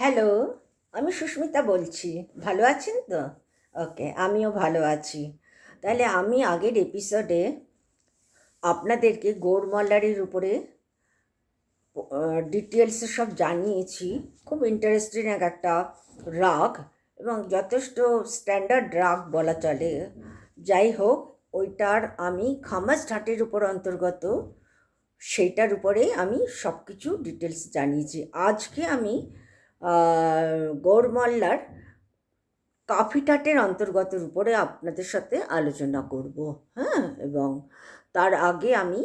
Hello, আমি সুস্মিতা বলছি। ভালো আছেন তো? ওকে, আমিও ভালো আছি। তাহলে আমি আগের এপিসোডে আপনাদেরকে গৌরমল্লারির উপরে ডিটেলসে সব জানিয়েছি। খুব ইন্টারেস্টিং এক একটা রাগ এবং যথেষ্ট স্ট্যান্ডার্ড রাগ বলা চলে। যাই হোক, ওইটার আমি খামাস ঘাটের উপর অন্তর্গত, সেইটার উপরে আমি সব কিছু ডিটেলস জানিয়েছি। আজকে আমি গৌরমল্লার কাফিটাটের অন্তর্গতের উপরে আপনাদের সাথে আলোচনা করব হ্যাঁ? এবং তার আগে আমি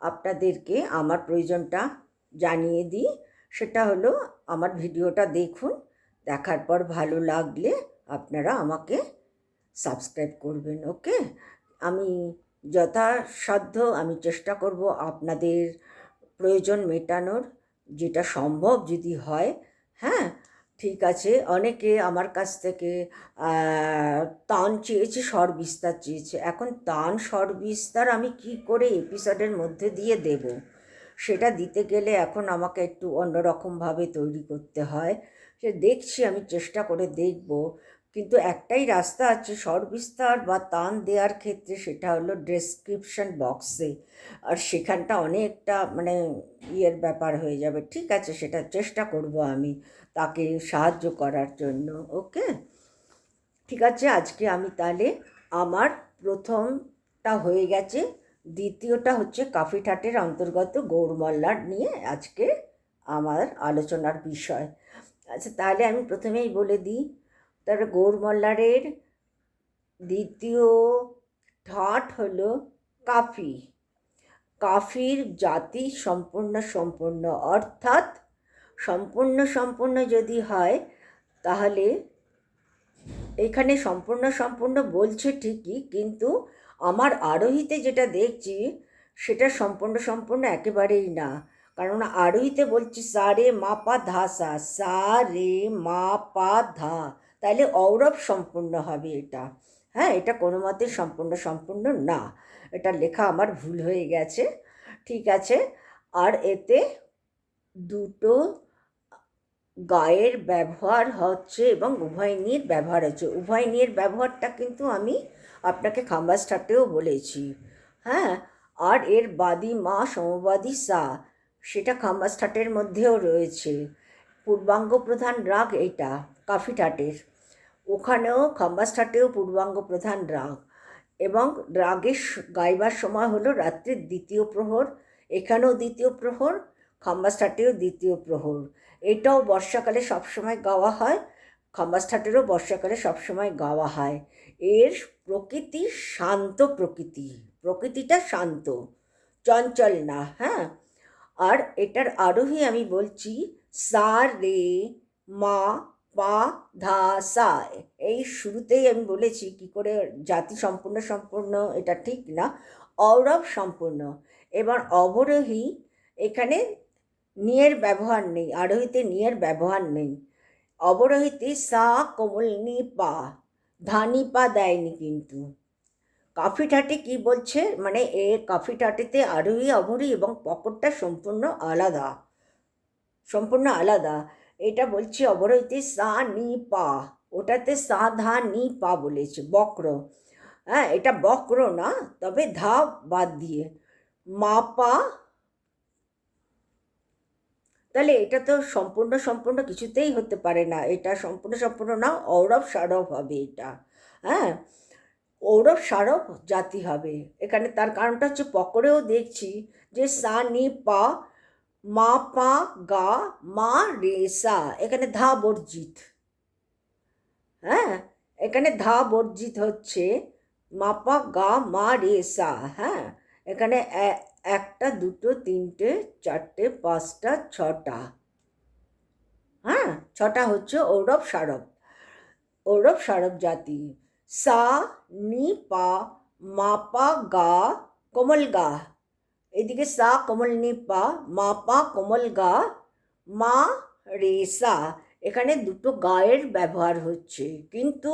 আপনাদেরকে আমার প্রয়োজনটা জানিয়ে দিই। সেটা হলো, আমার ভিডিওটা দেখুন, দেখার পর ভালো লাগলে আপনারা আমাকে সাবস্ক্রাইব করবেন, ওকে? আমি যথাসাধ্য আমি চেষ্টা করব আপনাদের প্রয়োজন মেটানোর, যেটা সম্ভব যদি হয় হ্যাঁ ঠিক আছে। অনেকে আমার কাছ থেকে তান চেয়েছে স্বর বিস্তার চেয়েছে। এখন তান স্বর বিস্তার আমি কি করে এপিসোডের মধ্যে দিয়ে দেব? সেটা দিতে গেলে এখন আমাকে একটু অন্যরকমভাবে তৈরি করতে হয়। সে দেখছি, আমি চেষ্টা করে দেখব। কিন্তু একটাই রাস্তা আছে স্বর বিস্তার বা তান দেওয়ার ক্ষেত্রে, সেটা হলো ডেসক্রিপশন বক্সে আর সেখানটা অনেকটা মানে ইয়ের ব্যাপার হয়ে যাবে। ঠিক আছে, সেটা চেষ্টা করব আমি তাকে সাহায্য করার জন্য, ওকে? ঠিক আছে, আজকে আমি তাহলে আমার প্রথমটা হয়ে গেছে। দ্বিতীয়টা হচ্ছে কাফি ঠাটের অন্তর্গত গৌরমল্লার নিয়ে আজকে আমার আলোচনার বিষয়। আচ্ছা তাহলে আমি প্রথমেই বলে দিই তার গৌরমল্লারের দ্বিতীয় ঠাট হলো কাফি। কাফির জাতি সম্পূর্ণ সম্পূর্ণ, অর্থাৎ সম্পূর্ণ সম্পূর্ণ যদি হয়, তাহলে এখানে সম্পূর্ণ সম্পূর্ণ বলছে ঠিকই, কিন্তু আমার আরোহিতে যেটা দেখছি, সেটা সম্পূর্ণ সম্পূর্ণ একেবারেই না। কারণ আরোহিতে বলছি সা রে মা পা ধা সা সা রে মা পা ধা। তাহলে অৌরব সম্পূর্ণ হবে এটা। হ্যাঁ এটা কোনো মতে সম্পূর্ণ সম্পূর্ণ না। এটা লেখা আমার ভুল হয়ে গেছে। ঠিক আছে? আর এতে দুটো গায়ের ব্যবহার হচ্ছে এবং উভয় নিয়ের ব্যবহার হচ্ছে। উভয় নিয়ের ব্যবহারটা কিন্তু আমি আপনাকে খাম্বাস ঠাটেও বলেছি। হ্যাঁ? আর এর বাদী মা সমবাদী সা, সেটা খাম্বাস ঠাটের মধ্যেও রয়েছে। পূর্বাঙ্গ প্রধান রাগ এটা কাফি ঠাটের ওখানেও খাম্বাস ঠাটেও পূর্বাঙ্গ প্রধান রাগ এবং রাগের গাইবার সময় হলো রাত্রির দ্বিতীয় প্রহর, এখানেও দ্বিতীয় প্রহর, খাম্বাস ঠাটেও দ্বিতীয় প্রহর। এটাও বর্ষাকালে সবসময় গাওয়া হয়, খাম্বাস ঠাটেরও বর্ষাকালে সবসময় গাওয়া হয়। এর প্রকৃতি শান্ত প্রকৃতি, প্রকৃতিটা শান্ত, চঞ্চল না হ্যাঁ? আর এটার আরোহী আমি বলছি সা রে মা পা ধা সা, এই শুরুতেই আমি বলেছি কি করে জাতি সম্পূর্ণ সম্পূর্ণ, এটা ঠিক না অরব সম্পূর্ণ। এবার অবরোহী, এখানে নিয়ের ব্যবহার নেই, আরোহীতে নিয়ের ব্যবহার নেই। অবরোহীতে সা কোমলনি পা ধানি পা দেয়নি কিন্তু। কাফি ঠাটে কি বলছে? মানে এ কাফি ঠাটেতে আরোহী, অবরোহী এবং পকরটা সম্পূর্ণ আলাদা সম্পূর্ণ আলাদা। এটা বলছি অবরোহিতে সা নি পা। ওটাতে সা ধা নি পা বলেছে, বক্র। হ্যাঁ এটা বক্র না, তবে ধা বাদ দিয়ে। মা পা। তাহলে এটা তো সম্পূর্ণ সম্পূর্ণ কিছুতেই হতে পারে না, এটা সম্পূর্ণ সম্পূর্ণ না, ঔরব সারব হবে এটা। হ্যাঁ ঔরব সারব জাতি হবে। এখানে তার কারণটা হচ্ছে পকরেও দেখছি যে সা নি পা মা পা গা মা রে সা। এখানে ধা বর্জিত। হ্যাঁ? এখানে ধা বর্জিত হচ্ছে মা পা গা মা রে সা। হ্যাঁ? এখানে একটা, দুটো, তিনটে, চারটে, পাঁচটা, ছটা। হ্যাঁ? ছটা হচ্ছে ঔরব সারব। ঔরব সারব জাতি। সা, নি, পা, মা পা, গা, কোমল গা। এদিকে সা কোমল নি পা মা পা কোমল গা, মা রে সা। এখানে দুটো গায়ের ব্যবহার হচ্ছে। কিন্তু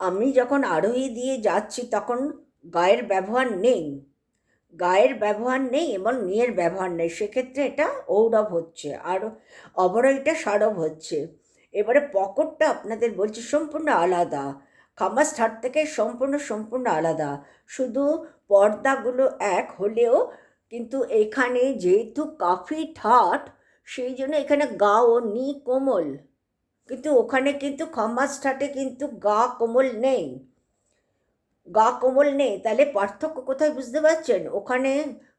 আমি যখন আরোহী দিয়ে যাচ্ছি তখন গায়ের ব্যবহার নেই। গায়ের ব্যবহার নেই এবং নিয়ের ব্যবহার নেই। সেক্ষেত্রে এটা ঔরব হচ্ছে আর অবরয়টা সারব হচ্ছে। এবারে পকটটা আপনাদের বলছি সম্পূর্ণ আলাদা। খামাস ঠাট থেকে সম্পূর্ণ সম্পূর্ণ আলাদা। শুধু পর্দাগুলো এক হলেও কিন্তু এখানে যেহেতু কাফি ঠাট, সেই জন্য এখানে গা ও নি কোমল। কিন্তু ওখানে কিন্তু খামাস ঠাটে কিন্তু গা কোমল নেই। গা কোমল নেই, তাহলে পার্থক্য কোথায় বুঝতে পারছেন? ওখানে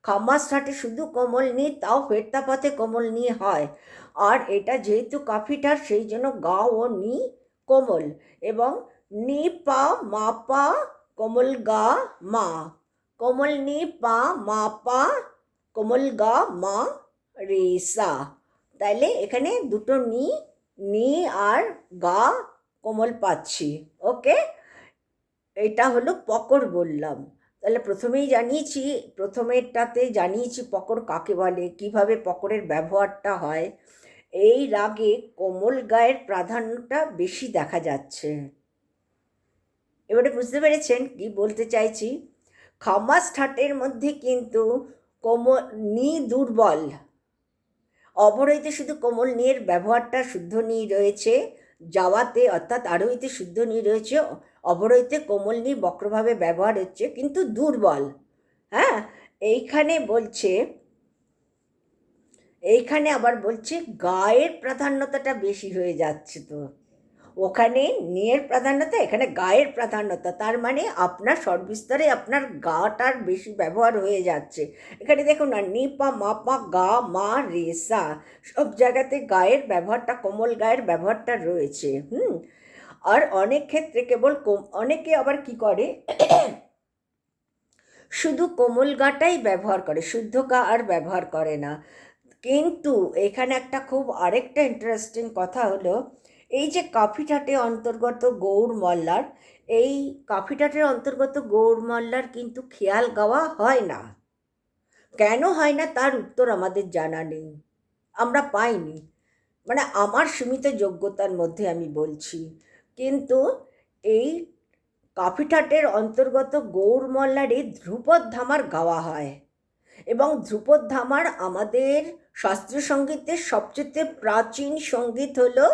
খামাস ঠাটে শুধু কোমল নিয়ে তাও ফেরতা পথে কোমল নিয়ে হয়। আর এটা যেহেতু কাফিটার সেই জন্য গা ও নি কোমল। এবং নি পা মা পা কোমল গা মা কোমল নি পা মা পা কোমল গা মা রে সা তাইলে এখানে দুটো নি নি আর গা কোমল পাচ্ছি ওকে এটা হলো পকর বললাম তাহলে প্রথমেই জানিয়েছি প্রথমেরটাতে জানিয়েছি পকর কাকে বলে কীভাবে পকরের ব্যবহারটা হয় এই রাগে কোমল গায়ের প্রাধান্যটা বেশি দেখা যাচ্ছে এবারে বুঝতে পেরেছেন কি বলতে চাইছি? খামাস ঠাটের মধ্যে কিন্তু কোমল নি দুর্বল। অবরোহিতে শুধু কোমল নিয়ের ব্যবহারটা শুদ্ধ নিয়ে রয়েছে, যাওয়াতে অর্থাৎ আরোহিতে শুদ্ধ নিয়ে রয়েছে, অবরোহিতে কোমল নিয়ে বক্রভাবে ব্যবহার হচ্ছে, কিন্তু দুর্বল। হ্যাঁ? এইখানে বলছে, এইখানে আবার বলছে, গায়ের প্রাধান্যতাটা বেশি হয়ে যাচ্ছে তো। ওখানে নিয়ের প্রাধান্যতা, এখানে গায়ের প্রাধান্যতা। তার মানে আপনার সর্বিস্তরে আপনার গাটার বেশি ব্যবহার হয়ে যাচ্ছে। এখানে দেখুন না, নিপা, মাপা, গা, মা, রেসা, সব জায়গাতে গায়ের ব্যবহারটা, কোমল গায়ের ব্যবহারটা রয়েছে, হুম? আর অনেক ক্ষেত্রে কেবল অনেকে আবার কি করে? শুধু কোমল গাটাই ব্যবহার করে, শুদ্ধ গা আর ব্যবহার করে না। কিন্তু এখানে একটা খুব আরেকটা ইন্টারেস্টিং কথা হলো এই যে কাফিটাটে অন্তর্গত গৌর মল্লার, এই কাফিটাটের অন্তর্গত গৌর মল্লার কিন্তু খেয়াল গাওয়া হয় না। কেন হয় না তার উত্তর আমাদের জানা নেই। আমরা পাইনি। মানে আমার সীমিত যোগ্যতার মধ্যে আমি বলছি। কিন্তু এই কাফিঠাটের অন্তর্গত গৌর মল্লারে ধ্রুপদ ধামার গাওয়া হয়। এবং ধ্রুপদ ধামার আমাদের শাস্ত্রীয় সঙ্গীতের সবচেয়ে প্রাচীন সংগীত হলো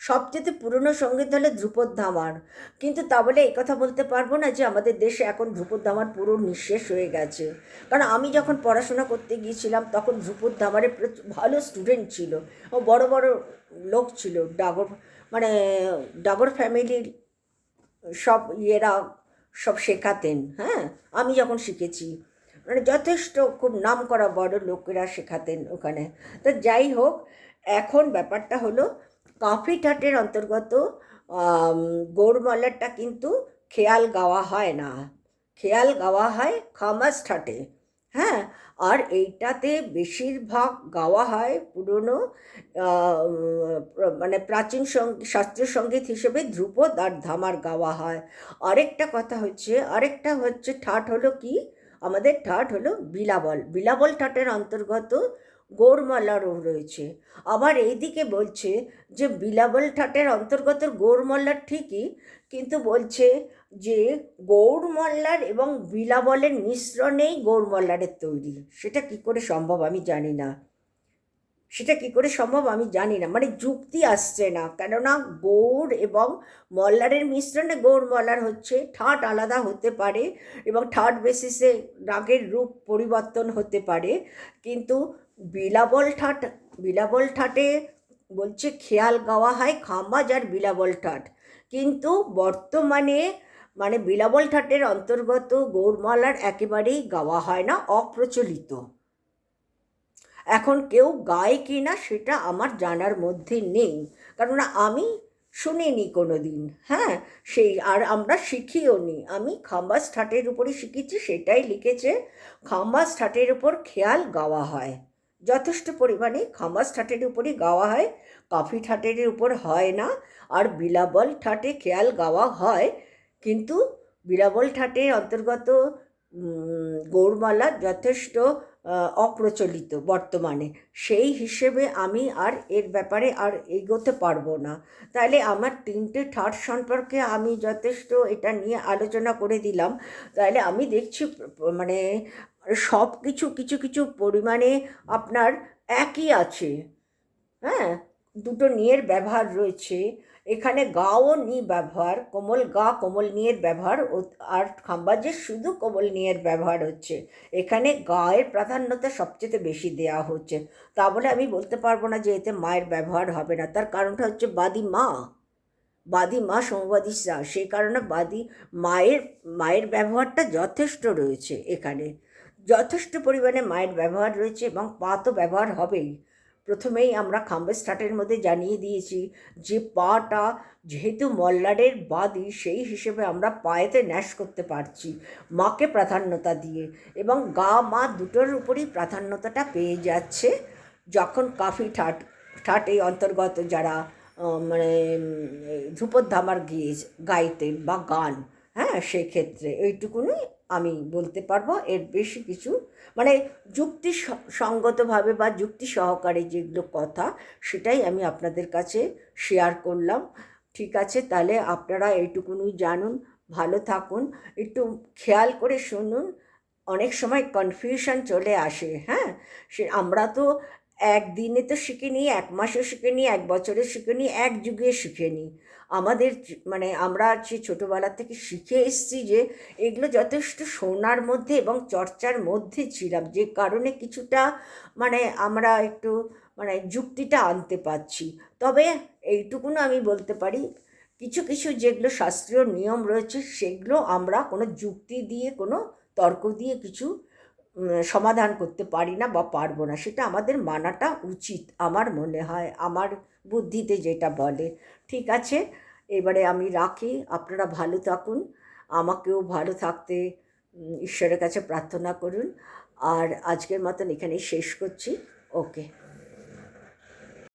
সবচেয়ে পুরনো সংগীত হলো ধ্রুপদ ধামার কিন্তু তা বলে এই কথা বলতে পারব না যে আমাদের দেশে এখন ধ্রুপদ ধামার পুরো নিঃশেষ হয়ে গেছে। কারণ আমি যখন পড়াশোনা করতে গিয়েছিলাম, তখন ধ্রুপদ ধামারে ভালো স্টুডেন্ট ছিল। ও বড় বড় লোক ছিল। ডাগর মানে ডাগর ফ্যামিলির সব ইয়েরা সব শেখাতেন হ্যাঁ? আমি যখন শিখেছি মানে যথেষ্ট খুব নাম করা বড় লোকেরা শেখাতেন ওখানে। তো যাই হোক, এখন ব্যাপারটা হলো কাফি ঠাটের অন্তর্গত গৌরমালারটা কিন্তু খেয়াল গাওয়া হয় না। খেয়াল গাওয়া হয় খামাস ঠাটে। হ্যাঁ আর এইটাতে বেশিরভাগ গাওয়া হয় পুরনো মানে প্রাচীন শাস্ত্রীয় সংগীত হিসেবে ধ্রুপদ আর ধামার গাওয়া হয়। আরেকটা কথা হচ্ছে, আরেকটা হচ্ছে ঠাট হলো কি? আমাদের ঠাট হলো বিলাবল। বিলাবল ঠাটের অন্তর্গত গৌরমাল্লারও রয়েছে। আবার এইদিকে বলছে যে, বিলাবল ঠাটের অন্তর্গত গৌরমল্লার ঠিকই, কিন্তু বলছে যে গৌরমল্লার এবং বিলাবলের মিশ্রণেই গৌরমল্লারের তৈরি। সেটা কি করে সম্ভব আমি জানি না। সেটা কি করে সম্ভব আমি জানি না। মানে যুক্তি আসছে না। কেননা গৌড় এবং মল্লারের মিশ্রণে গৌড় মল্লার হচ্ছে, ঠাট আলাদা হতে পারে এবং ঠাট বেসিসে রাগের রূপ পরিবর্তন হতে পারে। কিন্তু বিলাবল ঠাট, বিলাবল ঠাটে বলছে, খেয়াল গাওয়া হয় খাম্বাজ আর বিলাবল ঠাট। কিন্তু বর্তমানে মানে বিলাবল ঠাটের অন্তর্গত গৌরমালার একেবারেই গাওয়া হয় না, অপ্রচলিত। এখন কেউ গায় কি না সেটা আমার জানার মধ্যে নেই কারণ আমি শুনিনি কোনো দিন হ্যাঁ? সেই আর আমরা শিখিও নি। আমি খাম্বাস ঠাটের উপরে শিখেছি, সেটাই লিখেছে খাম্বাস ঠাটের উপর খেয়াল গাওয়া হয়। যথেষ্ট পরিমাণে খামাস ঠাটের উপরে গাওয়া হয়, কফি ঠাটের উপর হয় না, আর বিলাবল ঠাটে খেয়াল গাওয়া হয়, কিন্তু বিলাবল ঠাটের অন্তর্গত গৌরমালা যথেষ্ট অপ্রচলিত বর্তমানে। সেই হিসেবে আমি আর এর ব্যাপারে আর এগোতে পারব না। তাহলে আমার তিনটে ঠাট সম্পর্কে আমি যথেষ্ট এটা নিয়ে আলোচনা করে দিলাম। তাহলে আমি দেখছি মানে সব কিছু কিছু কিছু পরিমাণে আপনার একই আছে। হ্যাঁ? দুটো নিয়ের ব্যবহার রয়েছে। এখানে গাও নি ব্যবহার, কোমল গা কোমল নিয়ের ব্যবহার আর খাম্বাজের শুধু কোমল নিয়ের ব্যবহার হচ্ছে। এখানে গায়ের প্রাধান্যতা সবচেয়ে বেশি দেওয়া হচ্ছে। তা বলে আমি বলতে পারব না যে এতে মায়ের ব্যবহার হবে না। তার কারণটা হচ্ছে বাদি মা। বাদি মা সমবাদী সেই কারণে বাদি মায়ের মায়ের ব্যবহারটা যথেষ্ট রয়েছে এখানে। যথেষ্ট পরিমাণে মায়ের ব্যবহার রয়েছে এবং পা তো ব্যবহার হবেই। প্রথমেই আমরা খাম্বে স্টার্টের মধ্যে জানিয়ে দিয়েছি যে পাটা যেহেতু মল্লারের বাদী, সেই হিসেবে আমরা পায়েতে ন্যাস করতে পারছি মাকে প্রাধান্যতা দিয়ে এবং গা মা দুটোর উপরই প্রাধান্যতাটা পেয়ে যাচ্ছে। যখন কাফি ঠাট ঠাট অন্তর্গত যারা মানে ধ্রুপদ ধামার গিয়ে গাইতেন বা গান হ্যাঁ সেই ক্ষেত্রে এইটুকুনি আমি বলতে পারব। এর বেশি কিছু মানে যুক্তি সঙ্গতভাবে বা যুক্তি সহকারে যেগুলো কথা সেটাই আমি আপনাদের কাছে শেয়ার করলাম। ঠিক আছে, তাহলে আপনারা এইটুকুনি জানুন, ভালো থাকুন, একটু খেয়াল করে শুনুন। অনেক সময় কনফিউশন চলে আসে হ্যাঁ? সে, আমরা তো একদিনে তো শিখিনি এক মাসে শিখিনি এক বছরে শিখিনি এক যুগে শিখিনি আমাদের মানে আমরা যে ছোটোবেলা থেকে শিখে এসেছি যে এগুলো যথেষ্ট শোনার মধ্যে এবং চর্চার মধ্যে ছিলাম, যে কারণে কিছুটা মানে আমরা একটু মানে যুক্তিটা আনতে পারছি। তবে এইটুকুনও আমি বলতে পারি, কিছু কিছু যেগুলো শাস্ত্রীয় নিয়ম রয়েছে, সেগুলো আমরা কোনো যুক্তি দিয়ে, কোনো তর্ক দিয়ে কিছু সমাধান করতে পারি না বা পারব না, সেটা আমাদের মানাটা উচিত, আমার মনে হয়, আমার বুদ্ধিতে যেটা বলে। ঠিক আছে, এবারে আমি রাখি, আপনারা ভালো থাকুন, আমাকেও ভালো থাকতে ঈশ্বরের কাছে প্রার্থনা করুন, আর আজকের মতন এখানেই শেষ করছি, ওকে।